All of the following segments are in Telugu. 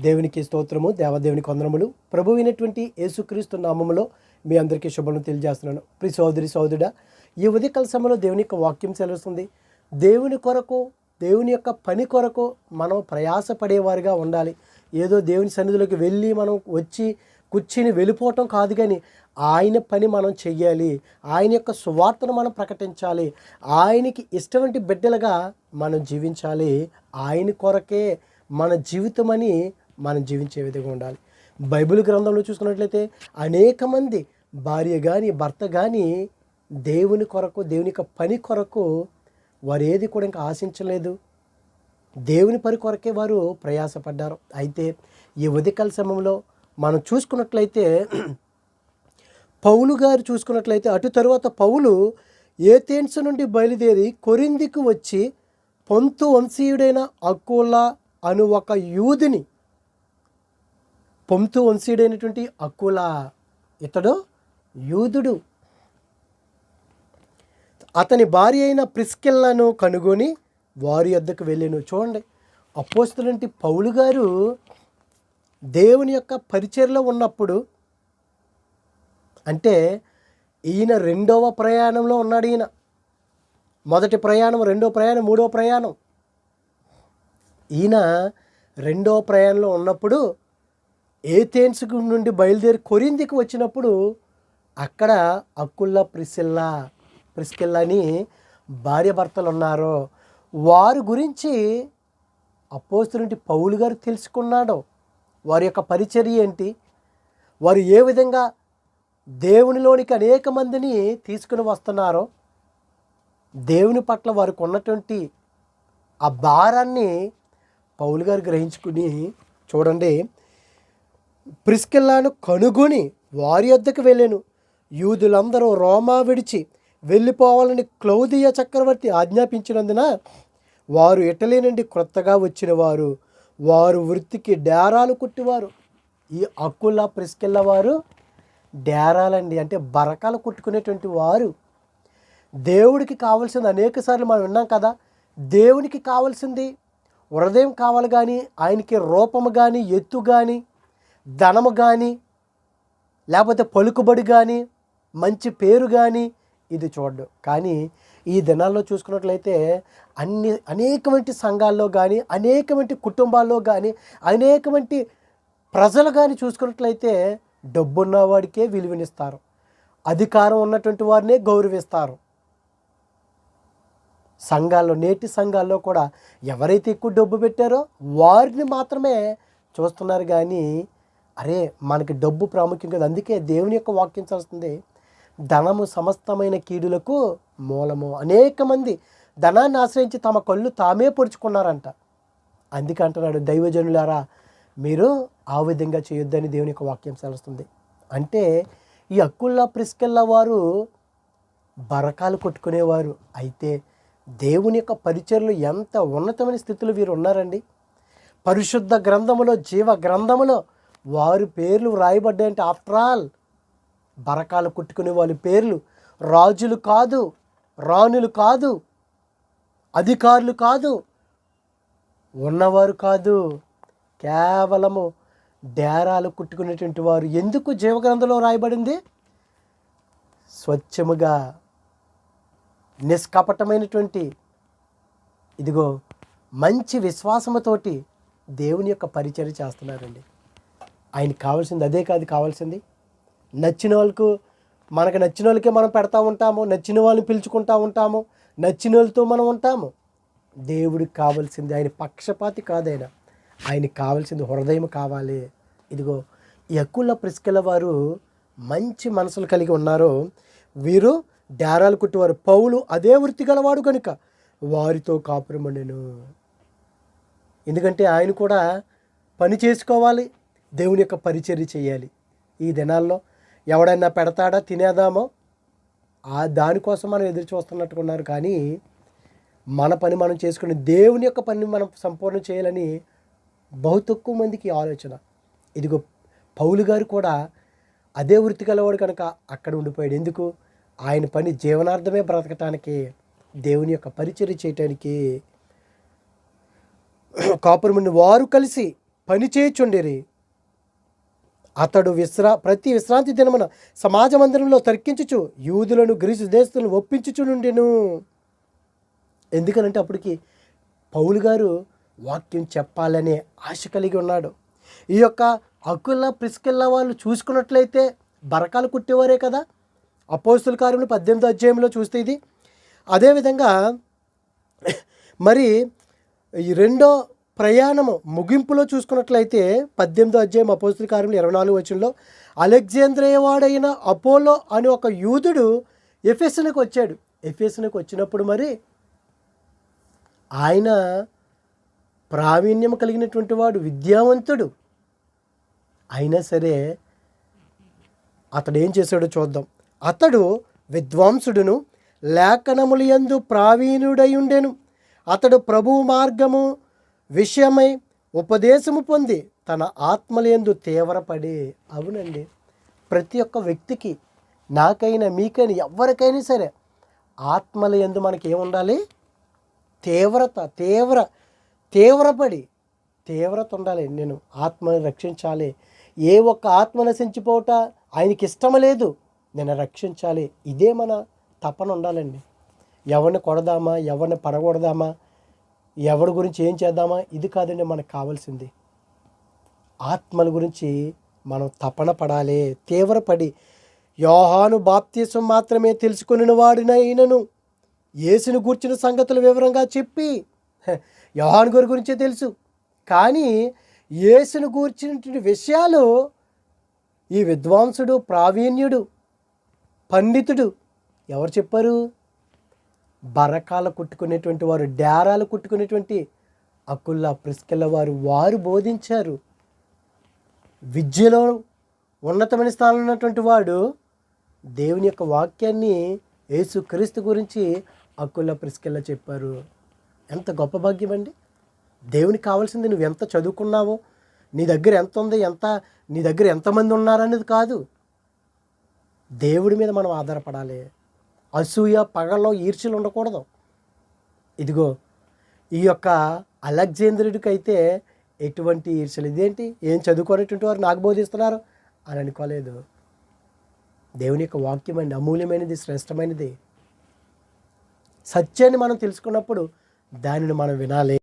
దేవునికి స్తోత్రము దేవదేవుని కొందరములు. ప్రభు అయినటువంటి యేసుక్రీస్తు నామములో మీ అందరికీ శుభములు తెలియజేస్తున్నాను. ప్రి సోదరి సోదరుడా ఈ ఉదయకాల సమయంలో దేవుని యొక్క వాక్యం సెలవుస్తుంది. దేవుని కొరకు దేవుని యొక్క పని కొరకు మనం ప్రయాసపడేవారుగా ఉండాలి. ఏదో దేవుని సన్నిధిలోకి వెళ్ళి మనం వచ్చి కూర్చుని వెళ్ళిపోవటం కాదు కానీ ఆయన పని మనం చెయ్యాలి. ఆయన యొక్క సువార్తను మనం ప్రకటించాలి. ఆయనకి ఇష్టమంటి బిడ్డలుగా మనం జీవించాలి. ఆయన కొరకే మన జీవితం అని మనం జీవించే విధంగా ఉండాలి. బైబిల్ గ్రంథంలో చూసుకున్నట్లయితే అనేక మంది భార్య కానీ భర్త కానీ దేవుని కొరకు దేవుని యొక్క పని కొరకు వారు ఏది కూడా ఇంకా ఆశించలేదు. దేవుని పని కొరకే వారు ప్రయాసపడ్డారు. అయితే ఈ ఉదయకాల సమయంలో మనం చూసుకున్నట్లయితే పౌలు గారు చూసుకున్నట్లయితే అటు తరువాత పౌలు ఏథెన్స్ నుండి బయలుదేరి కొరిందికి వచ్చి పొంతు వంశీయుడైన అకోలా అను ఒక యూదిని పొంతు వంశీయుడైనటువంటి అక్కులా ఇతడు యూదుడు. అతని భార్య అయిన ప్రిస్కిల్లను కనుగొని వారి వద్దకు వెళ్ళాను. చూడండి అపోస్తులంటి పౌలు గారు దేవుని యొక్క పరిచయలో ఉన్నప్పుడు అంటే ఈయన రెండవ ప్రయాణంలో ఉన్నాడు ఈయన. మొదటి ప్రయాణం రెండో ప్రయాణం మూడో ప్రయాణం. ఈయన రెండో ప్రయాణంలో ఉన్నప్పుడు ఏథేన్స్ నుండి బయలుదేరి కొరిందికి వచ్చినప్పుడు అక్కడ అక్కుల్లా ప్రిసిల్లా ప్రిస్కిల్లని అని భార్య భర్తలు ఉన్నారు. వారి గురించి అపోస్తులుంటి పౌలు గారు తెలుసుకున్నాడు. వారి యొక్క పరిచర్య ఏంటి? వారు ఏ విధంగా దేవునిలోనికి అనేక మందిని తీసుకుని వస్తున్నారో దేవుని పట్ల వారికి ఉన్నటువంటి ఆ భారాన్ని పౌలు గారు గ్రహించుకుని చూడండి. ప్రిస్కిల్లాను కనుగొని వారి వద్దకు వెళ్ళాను. యూదులందరూ రోమా విడిచి వెళ్ళిపోవాలని క్లౌదియ చక్రవర్తి ఆజ్ఞాపించినందున వారు ఇటలీ నుండి క్రొత్తగా వచ్చిన వారు వారు వృత్తికి డేరాలు కుట్టివారు. ఈ అక్కుల ప్రిస్కిల్ల వారు డేరాలండి అంటే బరకాలు కుట్టుకునేటువంటి వారు. దేవుడికి కావాల్సింది అనేక సార్లు మనం విన్నాం కదా దేవునికి కావాల్సింది హృదయం కావాలి కానీ ఆయనకి రూపము కానీ ఎత్తు కానీ ధనము కానీ లేకపోతే పలుకుబడి కానీ మంచి పేరు కానీ ఇది చూడడు. కానీ ఈ దినాల్లో చూసుకున్నట్లయితే అన్ని అనేకమంటి సంఘాల్లో కానీ అనేకమంటి కుటుంబాల్లో కానీ అనేకమంటి ప్రజలు కానీ చూసుకున్నట్లయితే డబ్బున్న వాడికే విలువనిస్తారు. అధికారం ఉన్నటువంటి వారినే గౌరవిస్తారు. సంఘాల్లో నేటి సంఘాల్లో కూడా ఎవరైతే ఎక్కువ డబ్బు పెట్టారో వారిని మాత్రమే చూస్తున్నారు. కానీ అరే మనకి డబ్బు ప్రాముఖ్యం కదా అందుకే దేవుని యొక్క వాక్యం చేస్తుంది ధనము సమస్తమైన కీడులకు మూలము. అనేక మంది ధనాన్ని ఆశ్రయించి తమ కళ్ళు తామే పొడుచుకున్నారంట. అందుకే అంటున్నాడు దైవజనులారా మీరు ఆ విధంగా చేయొద్దని దేవుని యొక్క వాక్యం సెలవుస్తుంది అంటే ఈ అక్కుల్లా ప్రిస్కెళ్ళ వారు బరకాలు కొట్టుకునేవారు. అయితే దేవుని యొక్క పరిచయలు ఎంత ఉన్నతమైన స్థితిలో వీరు ఉన్నారండి? పరిశుద్ధ గ్రంథములో జీవ గ్రంథములో వారి పేర్లు వ్రాయబడ్డాయంటే ఆఫ్టర్ ఆల్ బరకాలు కుట్టుకునే వాళ్ళ పేర్లు. రాజులు కాదు రాణులు కాదు అధికారులు కాదు ఉన్నవారు కాదు. కేవలము డేరాలు కుట్టుకునేటువంటి వారు. ఎందుకు జీవగ్రంథంలో రాయబడింది? స్వచ్ఛముగా నిష్కపటమైనటువంటి ఇదిగో మంచి విశ్వాసముతోటి దేవుని యొక్క పరిచయం చేస్తున్నారండి. ఆయనకి కావాల్సింది అదే కాదు కావాల్సింది. నచ్చిన వాళ్ళకు మనకు నచ్చిన వాళ్ళకే మనం పెడతా ఉంటాము నచ్చిన వాళ్ళని పిలుచుకుంటా ఉంటాము నచ్చిన వాళ్ళతో మనం ఉంటాము. దేవుడికి కావాల్సింది ఆయన పక్షపాతి కాదైన ఆయనకి కావాల్సింది హృదయం కావాలి. ఇదిగో ఎక్కువ ప్రిస్కల వారు మంచి మనసులు కలిగి ఉన్నారు. వీరు డేరాలు కుట్టేవారు. పౌలు అదే వృత్తి గలవాడు కనుక వారితో కాపురమండెను. ఎందుకంటే ఆయన కూడా పని చేసుకోవాలి దేవుని యొక్క పరిచర్య చేయాలి. ఈ దినాల్లో ఎవడైనా పెడతాడా తినేదామో? ఆ దానికోసం మనం ఎదురు చూస్తున్నట్టుకున్నారు కానీ మన పని మనం చేసుకుని దేవుని యొక్క పని మనం సంపూర్ణ చేయాలని బహు తక్కువ మందికి ఆలోచన. ఇదిగో పౌలు గారు కూడా అదే వృత్తి గలవాడు కనుక అక్కడ ఉండిపోయాడు. ఎందుకు? ఆయన పని జీవనార్థమే బ్రతకటానికి దేవుని యొక్క పరిచర్య చేయటానికి కాపురముని వారు కలిసి పని పనిచేయుచుండిరి అతడు విశ్రా ప్రతి విశ్రాంతి దినమున సమాజ మందిరంలో తర్కించుచు యూదులను గ్రీసు ఒప్పించుచు ఒప్పించుచునుండెను ఎందుకనంటే అప్పటికి పౌలు గారు వాక్యం చెప్పాలనే ఆశ కలిగి ఉన్నాడు. ఈ యొక్క అకుల ప్రిస్కెళ్ళ వాళ్ళు చూసుకున్నట్లయితే బరకాలు కుట్టేవారే కదా? అపోస్తుల కార్యములు పద్దెనిమిది అధ్యాయంలో చూస్తే ఇది. అదేవిధంగా మరి ఈ రెండో ప్రయాణము ముగింపులో చూసుకున్నట్లయితే పద్దెనిమిదో అధ్యాయం అపోస్తుల కార్యములు ఇరవై నాలుగు వచనంలో అలెగ్జాంద్రియవాడైన అపోలో అని ఒక యూదుడు ఎఫెస్నుకు వచ్చాడు. ఎఫెసన్కి వచ్చినప్పుడు మరి ఆయన ప్రావీణ్యం కలిగినటువంటి వాడు విద్యావంతుడు. అయినా సరే అతడు ఏం చేశాడో చూద్దాం. అతడు విద్వాంసుడును లేఖనములు యందు ప్రావీణుడై ఉండెను. అతడు ప్రభువు మార్గము విషయమై ఉపదేశము పొంది తన ఆత్మలేందు తీవ్రపడి అవునండి ప్రతి ఒక్క వ్యక్తికి నాకైనా మీకైనా ఎవరికైనా సరే ఆత్మల ఎందు మనకి ఏముండాలి తీవ్రత తీవ్ర తీవ్రపడి తీవ్రత ఉండాలి. నేను ఆత్మని రక్షించాలి. ఏ ఒక్క ఆత్మ నశించిపోవట ఆయనకి ఇష్టం లేదు. నేను రక్షించాలి. ఇదే మన తపన ఉండాలండి. ఎవరిని కొడదామా? ఎవరిని పడగొడదామా? ఎవరి గురించి ఏం చేద్దామా? ఇది కాదండి మనకు కావాల్సింది. ఆత్మల గురించి మనం తపన పడాలి తీవ్రపడి. యోహాను బాప్తీసం మాత్రమే తెలుసుకుని వాడినైనను యేసును గూర్చిన సంగతులు వివరంగా చెప్పి యోహాను గారి గురించే తెలుసు. కానీ యేసును గూర్చినటువంటి విషయాలు ఈ విద్వాంసుడు ప్రావీణ్యుడు పండితుడు ఎవరు చెప్పారు? బరకాలు కుట్టుకునేటువంటి వారు డేరాలు కుట్టుకునేటువంటి అకుల్లా ప్రిస్కెళ్ళ వారు వారు బోధించారు. విద్యలో ఉన్నతమైన స్థానంలో ఉన్నటువంటి వాడు దేవుని యొక్క వాక్యాన్ని యేసు క్రీస్తు గురించి అకుల్లా ప్రిస్కెళ్ళ చెప్పారు. ఎంత గొప్ప భాగ్యం అండి. దేవునికి కావాల్సింది నువ్వు ఎంత చదువుకున్నావో నీ దగ్గర ఎంత ఉంది ఎంత నీ దగ్గర ఎంతమంది ఉన్నారనేది కాదు. దేవుడి మీద మనం ఆధారపడాలి. అసూయ పగల్లో ఈర్ష్యలు ఉండకూడదు. ఇదిగో ఈ యొక్క అలెగ్జాంద్రుడికి అయితే ఎటువంటి ఈర్చలు ఇదేంటి? ఏం చదువుకోనటువంటి వారు నాకు బోధిస్తున్నారు? అని అనుకోలేదు. దేవుని యొక్క వాక్యం అండి అమూల్యమైనది శ్రేష్టమైనది. సత్యాన్ని మనం తెలుసుకున్నప్పుడు దానిని మనం వినాలి.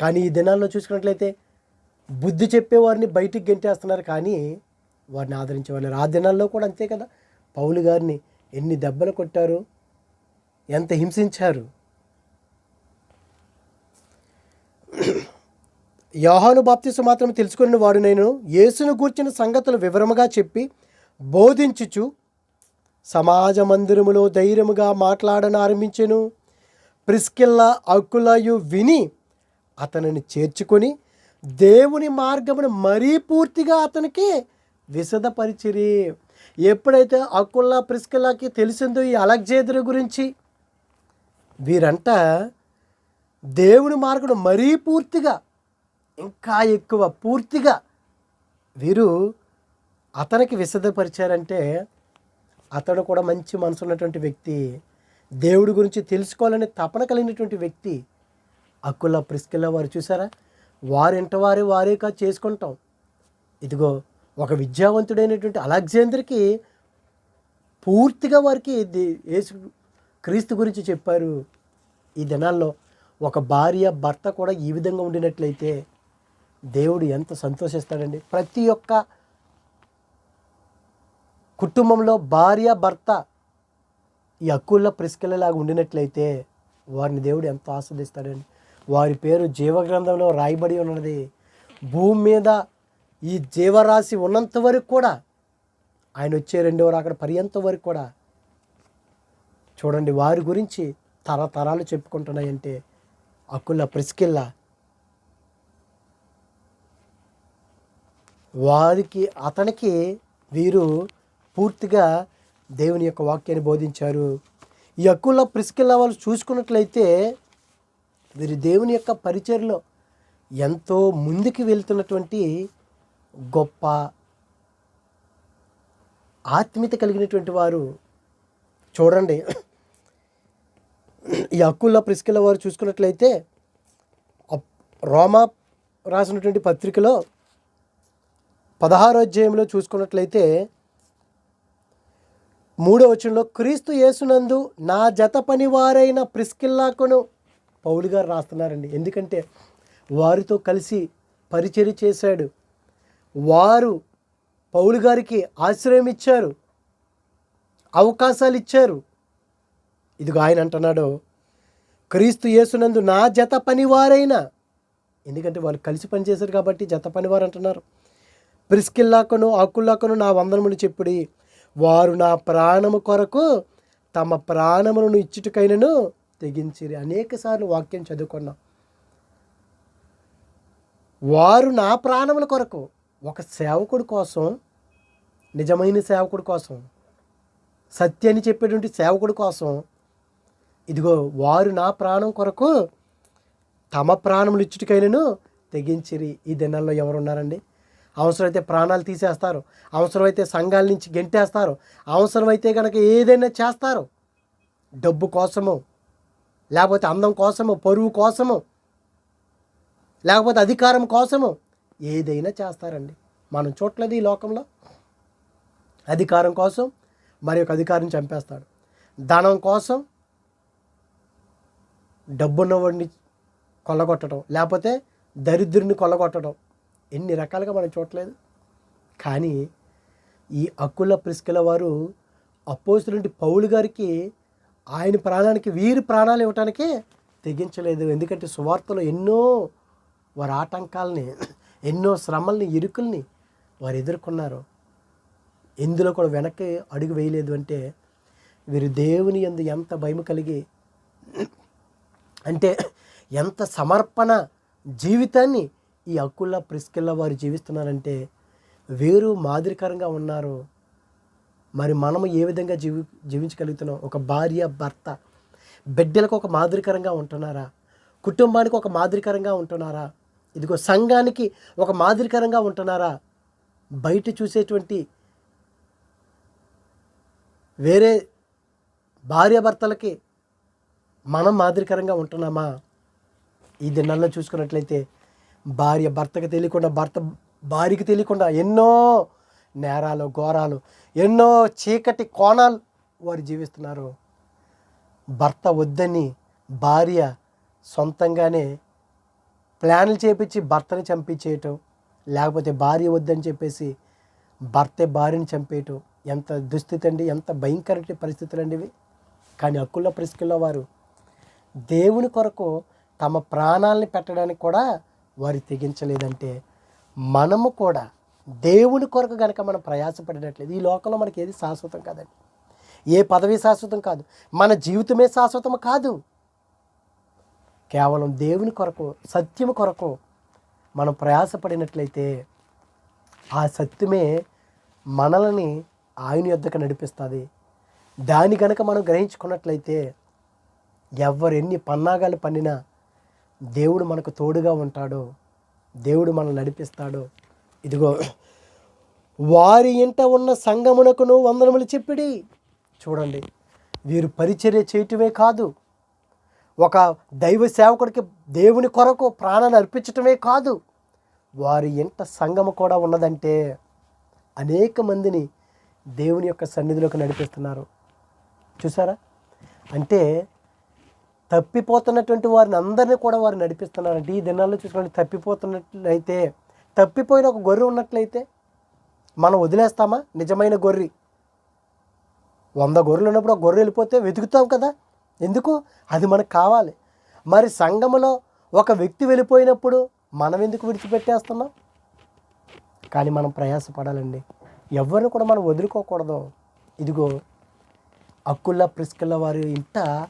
కానీ ఈ దినాల్లో చూసుకున్నట్లయితే బుద్ధి చెప్పేవారిని బయటికి గెంటేస్తున్నారు. కానీ వారిని ఆదరించేవారు ఆ దినాల్లో కూడా అంతే కదా. పౌలు గారిని ఎన్ని దెబ్బలు కొట్టారు? ఎంత హింసించారు? యోహాను బాప్తిసు మాత్రం తెలుసుకున్న వాడు నేను యేసును గూర్చిన సంగతులు వివరముగా చెప్పి బోధించుచు సమాజ మందిరములో ధైర్యముగా మాట్లాడన ఆరంభించెను. ప్రిస్కిల్లా అక్కులయు విని అతనిని చేర్చుకొని దేవుని మార్గమును మరీ పూర్తిగా అతనికి విశదపరిచిరి ఎప్పుడైతే అకుల్లా ప్రిస్కిల్లాకి తెలిసిందో ఈ అలెగ్జేంద్ర గురించి? వీరంట దేవుని మార్గం మరీ పూర్తిగా ఇంకా ఎక్కువ పూర్తిగా వీరు అతనికి విశదపరిచారంటే అతడు కూడా మంచి మనసు ఉన్నటువంటి వ్యక్తి. దేవుడి గురించి తెలుసుకోవాలనే తపన కలిగినటువంటి వ్యక్తి అక్కుల ప్రిస్కిల్ల వారు చూసారా? వారింట వారే వారేగా చేసుకుంటాం. ఇదిగో ఒక విద్యావంతుడైనటువంటి అలెగ్జాందర్కి పూర్తిగా వారికి యేసు క్రీస్తు గురించి చెప్పారు ఈ దినాల్లో. ఒక భార్య భర్త కూడా ఈ విధంగా ఉండినట్లయితే దేవుడు ఎంత సంతోషిస్తాడండి. ప్రతి ఒక్క కుటుంబంలో భార్య భర్త ఈ హక్కుల్లో ప్రిస్కెళ్ళలాగా ఉండినట్లయితే వారిని దేవుడు ఎంతో ఆస్వాదిస్తాడండి. వారి పేరు జీవగ్రంథంలో రాయబడి ఉన్నది. భూమి మీద ఈ జీవరాశి ఉన్నంత వరకు కూడా ఆయన వచ్చే రెండవ అక్కడ పర్యంత వరకు కూడా చూడండి వారి గురించి తరతరాలు చెప్పుకుంటున్నాయంటే అకుల ప్రిస్కిల్ల వారికి అతనికి వీరు పూర్తిగా దేవుని యొక్క వాక్యాన్ని బోధించారు. ఈ అక్కుల ప్రిస్కిల్లా వాళ్ళు చూసుకున్నట్లయితే వీరు దేవుని యొక్క పరిచయలో ఎంతో ముందుకు వెళ్తున్నటువంటి గొప్ప ఆత్మీయత కలిగినటువంటి వారు చూడండి. ఈ అక్కుల ప్రిస్కిల వారు చూసుకున్నట్లయితే రోమా రాసినటువంటి పత్రికలో పదహారో అధ్యాయంలో చూసుకున్నట్లయితే మూడో వచనంలో క్రీస్తు యేసునందు నా జత పనివారైన ప్రిస్కిల్లాకును పౌలు గారు రాస్తున్నారండి. ఎందుకంటే వారితో కలిసి పరిచయం చేశాడు. వారు పౌలు గారికి ఆశ్రయం ఇచ్చారు అవకాశాలు ఇచ్చారు. ఇదిగో ఆయన అంటున్నాడు క్రీస్తు యేసునందు నా జత పనివారైన ఎందుకంటే వాళ్ళు కలిసి పనిచేశారు కాబట్టి జత పనివారు అంటున్నారు. ప్రిస్కిల్లాకను ఆకుల్లాకను నా వందనములు చెప్పుడి. వారు నా ప్రాణము కొరకు తమ ప్రాణములను ఇచ్చుటకైనను తెగించిరి. అనేక సార్లు వాక్యం చదువుకున్నాం. వారు నా ప్రాణముల కొరకు ఒక సేవకుడి కోసం నిజమైన సేవకుడి కోసం సత్యాన్ని చెప్పేటువంటి సేవకుడి కోసం ఇదిగో వారు నా ప్రాణం కొరకు తమ ప్రాణములు ఇచ్చుటికైనను తెగించిరి ఈ దినాల్లో ఎవరున్నారండి? అవసరమైతే ప్రాణాలు తీసేస్తారు. అవసరమైతే సంఘాల నుంచి గెంటేస్తారు. అవసరమైతే కనుక ఏదైనా చేస్తారు. డబ్బు కోసము లేకపోతే అందం కోసము పరువు కోసము లేకపోతే అధికారం కోసము ఏదైనా చేస్తారండి. మనం చూడలేదు ఈ లోకంలో. అధికారం కోసం మరి ఒక అధికారం చంపేస్తాడు. ధనం కోసం డబ్బున్నవాడిని కొల్లగొట్టడం లేకపోతే దరిద్రుని కొల్లగొట్టడం ఎన్ని రకాలుగా మనం చూడలేదు. కానీ ఈ అక్కుల ప్రిస్కిల వారు అపోజిట్ పౌలు గారికి ఆయన ప్రాణానికి వీరి ప్రాణాలు ఇవ్వటానికే తెగించలేదు. ఎందుకంటే సువార్తలో ఎన్నో వారి ఆటంకాలని ఎన్నో శ్రమల్ని ఇరుకుల్ని వారు ఎదుర్కొన్నారు ఎందులో కూడా వెనక్కి అడుగు వేయలేదు అంటే వీరు దేవుని ఎందు ఎంత భయం కలిగి అంటే ఎంత సమర్పణ జీవితాన్ని ఈ అక్కుల ప్రిస్కిల్ల వారు జీవిస్తున్నారంటే వేరు మాదిరికరంగా ఉన్నారు. మరి మనము ఏ విధంగా జీవి జీవించగలుగుతున్నాం? ఒక భార్య భర్త బిడ్డలకు ఒక మాదిరికరంగా ఉంటున్నారా? కుటుంబానికి ఒక మాదిరికరంగా ఉంటున్నారా? ఇదిగో సంఘానికి ఒక మాదిరికరంగా ఉంటున్నారా? బయట చూసేటువంటి వేరే భార్యాభర్తలకి మనం మాదిరికరంగా ఉంటున్నామా? ఈ దినాల్లో చూసుకున్నట్లయితే భార్య భర్తకు తెలియకుండా భర్త భార్యకి తెలియకుండా ఎన్నో నేరాలు ఘోరాలు ఎన్నో చీకటి కోణాలు వారు జీవిస్తున్నారు. భర్త వద్దని భార్య సొంతంగానే ప్లాన్లు చేపించి భర్తని చంపించేయటం లేకపోతే భార్య వద్దని చెప్పేసి భర్తే భార్యని చంపేయటం ఎంత దుస్థితి అండి ఎంత భయంకర పరిస్థితులు అండి ఇవి. కానీ హక్కుల పరిస్థితుల్లో వారు దేవుని కొరకు తమ ప్రాణాలని పెట్టడానికి కూడా వారు తెగించలేదంటే మనము కూడా దేవుని కొరకు కనుక మనం ప్రయాసపడినట్లేదు ఈ లోకంలో మనకి ఏది శాశ్వతం కాదండి. ఏ పదవి శాశ్వతం కాదు. మన జీవితమే శాశ్వతం కాదు. కేవలం దేవుని కొరకు సత్యము కొరకు మనం ప్రయాసపడినట్లయితే ఆ సత్యమే మనల్ని ఆయన యొద్దకు నడిపిస్తుంది. దాని కనుక మనం గ్రహించుకున్నట్లయితే ఎవరెన్ని ఎన్ని పన్నాగాలు పన్నినా దేవుడు మనకు తోడుగా ఉంటాడు. దేవుడు మనల్ని నడిపిస్తాడు. ఇదిగో వారి ఇంట ఉన్న సంగమునకును వందనములు చెప్పిడి. చూడండి వీరు పరిచర్య చేయటమే కాదు ఒక దైవ సేవకుడికి దేవుని కొరకు ప్రాణాన్ని అర్పించటమే కాదు వారి ఇంట సంగమ కూడా ఉన్నదంటే అనేక మందిని దేవుని యొక్క సన్నిధిలోకి నడిపిస్తున్నారు. చూసారా? అంటే తప్పిపోతున్నటువంటి వారిని అందరినీ కూడా వారు నడిపిస్తున్నారంటే ఈ దినాల్లో చూసుకోండి తప్పిపోతున్నట్లయితే తప్పిపోయిన ఒక గొర్రె ఉన్నట్లయితే మనం వదిలేస్తామా? నిజమైన గొర్రె. వంద గొర్రెలు ఉన్నప్పుడు ఒక గొర్రె వెళ్ళిపోతే వెతుకుతాం కదా? ఎందుకు? అది మనకు కావాలి. మరి సంఘములో ఒక వ్యక్తి వెళ్ళిపోయినప్పుడు మనం ఎందుకు విడిచిపెట్టేస్తున్నాం? కానీ మనం ప్రయాసపడాలండి. ఎవరిని కూడా మనం వదులుకోకూడదు. ఇదిగో అక్కుల్లా ప్రిస్కుల వారి ఇంట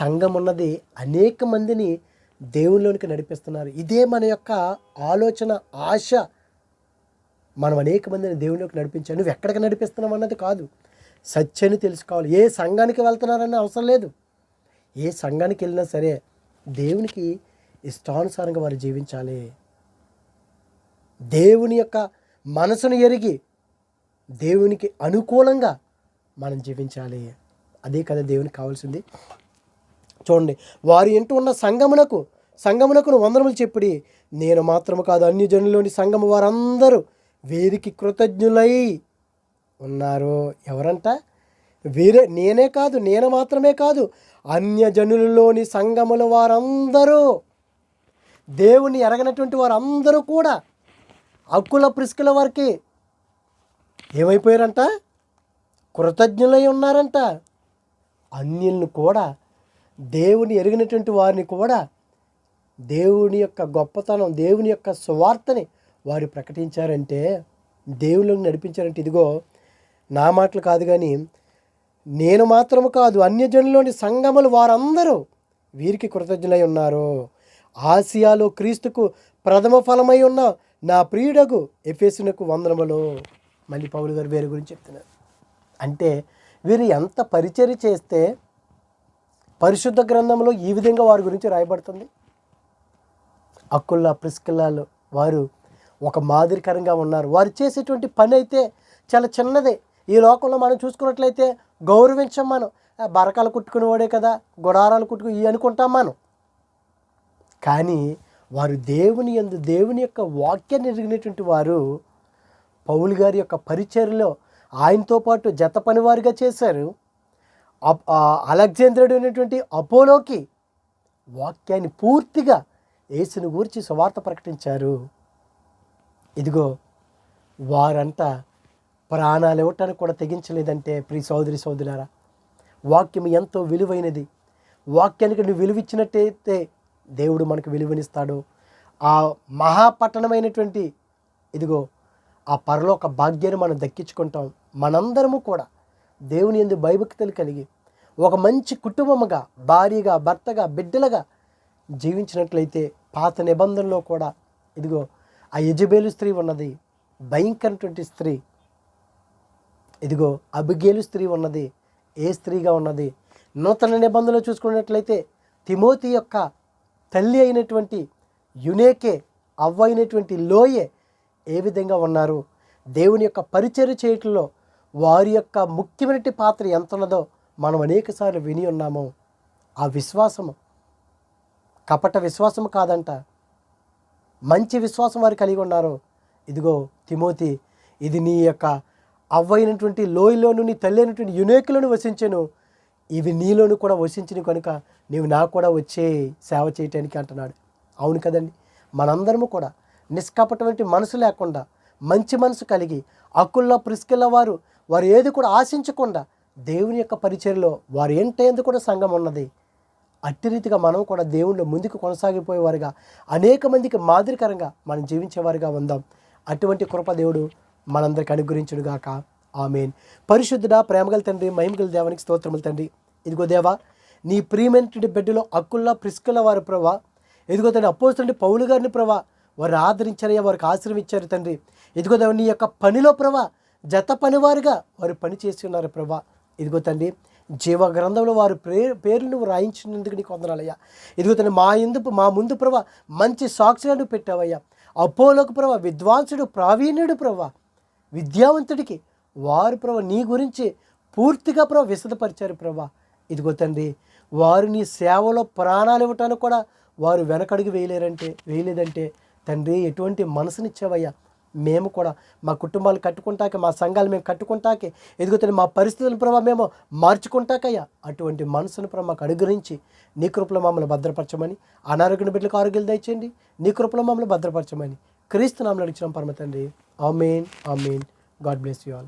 సంఘం ఉన్నది అనేక మందిని దేవుళ్ళలోనికి నడిపిస్తున్నారు. ఇదే మన యొక్క ఆలోచన ఆశ. మనం అనేక మందిని దేవుళ్ళలోకి నడిపించాలి. నువ్వు ఎక్కడికి నడిపిస్తున్నావు అన్నది కాదు. సత్యని తెలుసుకోవాలి. ఏ సంఘానికి వెళ్తున్నారని అవసరం లేదు. ఏ సంఘానికి వెళ్ళినా సరే దేవునికి ఇష్టానుసారంగా వారు జీవించాలి. దేవుని యొక్క మనసును ఎరిగి దేవునికి అనుకూలంగా మనం జీవించాలి. అదే కదా దేవునికి కావాల్సింది. చూడండి వారి ఇంటూ ఉన్న సంగమునకు సంగమునకు వందనములు చెప్పుడి నేను మాత్రము కాదు అన్ని జనుల్లోని సంఘము వారందరూ వీరికి కృతజ్ఞులై ఉన్నారు. ఎవరంట? వీరే నేనే కాదు నేను మాత్రమే కాదు అన్యజనులలోని సంఘముల వారందరూ దేవుని ఎరగనటువంటి వారందరూ కూడా అక్కుల ప్రిస్కుల వారికి ఏమైపోయారంట? కృతజ్ఞులై ఉన్నారంట. అన్యులను కూడా దేవుని ఎరిగినటువంటి వారిని కూడా దేవుని యొక్క గొప్పతనం దేవుని యొక్క సువార్తని వారు ప్రకటించారంటే దేవుళ్ళని నడిపించారంటే ఇదిగో నా మాటలు కాదు కానీ నేను మాత్రము కాదు అన్యజనులోని సంగములు వారందరూ వీరికి కృతజ్ఞులై ఉన్నారు. ఆసియాలో క్రీస్తుకు ప్రథమ ఫలమై ఉన్న నా ప్రియుడకు ఎఫెసునకు వందనములు. మళ్ళీ పౌలు గారు వేరే గురించి చెప్తున్నారు. అంటే వీరు ఎంత పరిచర్య చేస్తే పరిశుద్ధ గ్రంథంలో ఈ విధంగా వారి గురించి రాయబడుతుంది? అక్కుల్లా ప్రిస్కిల్లాలు వారు ఒక మాదిరికరంగా ఉన్నారు. వారు చేసేటువంటి పని అయితే చాలా చిన్నదే. ఈ లోకంలో మనం చూసుకున్నట్లయితే గౌరవించం మనం. బరకాలు కుట్టుకునేవాడే కదా గుడారాలు కుట్టుకు ఇవి అనుకుంటాం మనం. కానీ వారు దేవుని ఎందు దేవుని యొక్క వాక్యాన్ని ఎరిగినటువంటి వారు పౌలు గారి యొక్క పరిచర్లో ఆయనతో పాటు జత పనివారుగా చేశారు. అప్- ఆ అలెగ్జాంద్రుడు అపోలోకి వాక్యాన్ని పూర్తిగా యేసుని గూర్చి సువార్త ప్రకటించారు. ఇదిగో వారంతా ప్రాణాలు ఇవ్వటానికి కూడా తెగించలేదంటే ప్రియ సోదరి సోదరులారా వాక్యం ఎంతో విలువైనది. వాక్యానికి నువ్వు విలువిచ్చినట్టయితే దేవుడు మనకు విలువనిస్తాడు. ఆ మహాపట్టణమైనటువంటి ఇదిగో ఆ పరలోక భాగ్యాన్ని మనం దక్కించుకుంటాం. మనందరము కూడా దేవుని ఎందు భయభక్తులు కలిగి ఒక మంచి కుటుంబముగా భార్యగా భర్తగా బిడ్డలుగా జీవించినట్లయితే పాత నిబంధనలో కూడా ఇదిగో ఆ యజబేలు స్త్రీ ఉన్నది భయంకరటువంటి స్త్రీ. ఇదిగో అబిగేలు స్త్రీ ఉన్నది ఏ స్త్రీగా ఉన్నది? నూతన నిబంధనలు చూసుకున్నట్లయితే తిమోతి యొక్క తల్లి అయినటువంటి యునేకే అవ్వ అయినటువంటి లోయే ఏ విధంగా ఉన్నారు? దేవుని యొక్క పరిచర్య చేయటంలో వారి యొక్క ముఖ్యమైన పాత్ర ఎంత ఉన్నదో మనం అనేకసార్లు విని ఉన్నాము. ఆ విశ్వాసము కపట విశ్వాసము కాదంట. మంచి విశ్వాసం వారు కలిగి ఉన్నారు. ఇదిగో తిమోతి ఇది నీ యొక్క అవ్వైనటువంటి లోయలోను నీ తల్లి అయినటువంటి యునేకులను వసించను. ఇవి నీలోను కూడా వసించిన కనుక నీవు నా కూడా వచ్చే సేవ చేయటానికి అంటున్నాడు. అవును కదండి. మనందరము కూడా నిష్కపటటువంటి మనసు లేకుండా మంచి మనసు కలిగి అక్కుల్లో ప్రిస్కిల్ల వారు వారు ఏది కూడా ఆశించకుండా దేవుని యొక్క పరిచయలో వారు ఏంటేందుకు కూడా సంఘం ఉన్నది. అట్టి రీతిగా మనం కూడా దేవుళ్ళు ముందుకు కొనసాగిపోయేవారుగా అనేక మందికి మాదిరికరంగా మనం జీవించేవారుగా ఉందాం. అటువంటి కృప దేవుడు మనందరికి అనుగ్రహించుడుగాక ఆమెన్. పరిశుద్ధుడ ప్రేమగల తండ్రి మహిమగల దేవానికి స్తోత్రములు తండ్రి. ఇదిగో దేవా నీ ప్రియమైనటువంటి బిడ్డలో అక్కుల్లా ప్రిస్కుల వారి ప్రభా. ఇదిగో తండ్రి అపోజిట్ పౌలు గారిని ప్రభా వారు ఆదరించారయ్యా వారికి ఆశ్రమించారు తండ్రి. ఇదిగో దేవ నీ యొక్క పనిలో ప్రభా జత పనివారుగా వారు పని చేసి ఉన్నారు ప్రభా. ఇదిగో తండ్రి జీవ గ్రంథంలో వారి ప్రే పేర్లు రాయించినందుకు నీకు వందనాలయ్యా. ఇదిగో తండ్రి మా ఇందు మా ముందు ప్రభా మంచి సాక్షిగా నువ్వు పెట్టావయ్యా. అపోలోకు ప్రభా విద్వాంసుడు ప్రావీణ్యుడు ప్రభా. విద్యావంతుడికి వారు ప్రభ నీ గురించి పూర్తిగా ప్రభా విశదపరిచారు ప్రభా. ఇదిగో తండ్రి వారు నీ సేవలో ప్రాణాలు ఇవ్వటానికి కూడా వారు వెనకడుగు వేయలేరంటే వేయలేదంటే తండ్రి ఎటువంటి మనసునిచ్చావయ్యా మేము కూడా మా కుటుంబాలు కట్టుకుంటాకే మా సంఘాలు మేము కట్టుకుంటాకే ఎదుగుతున్న మా పరిస్థితుల ప్రభావ మేము మార్చుకుంటాకయ్యా. అటువంటి మనసును ప్రభావ మాకు అనుగ్రహించి నీ కృపలో మమ్మల్ని భద్రపరచమని అనారోగ్యం బిడ్డలకు ఆరోగ్యాలు దయచేయండి నీ కృపలో మమ్మల్ని భద్రపరచమని. క్రీస్తు నామలు అడిచిన పరమ తండ్రి. Amen amen. God bless you all.